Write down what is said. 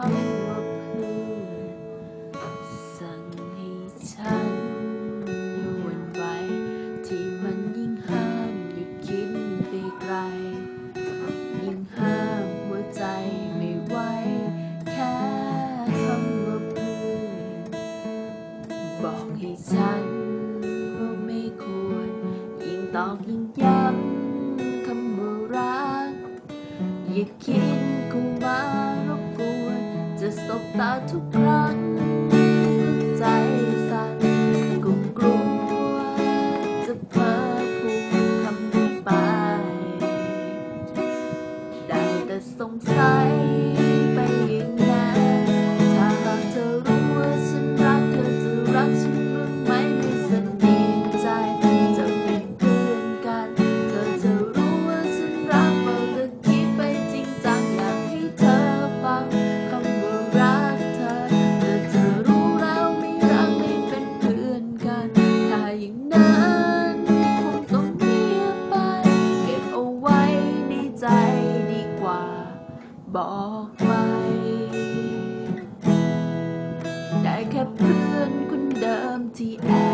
เขาว่าเพื่อนสั่งให้ฉันอยู่วันที่มันยิ่งห้ามหยุดคิดไปไกล ยิ่งห้ามหัวใจไม่ไหวแค่คำว่าเพื่อนบอกให้ฉันว่าไม่ควร ยิ่งตอกยิ่งย้ำคำว่ารักอย่าคิด to cry. นานคงต้องเงียบไป เก็บเอาไว้ในใจดีกว่า บอกไป ได้แค่เพื่อนคนเดิมที่แอบ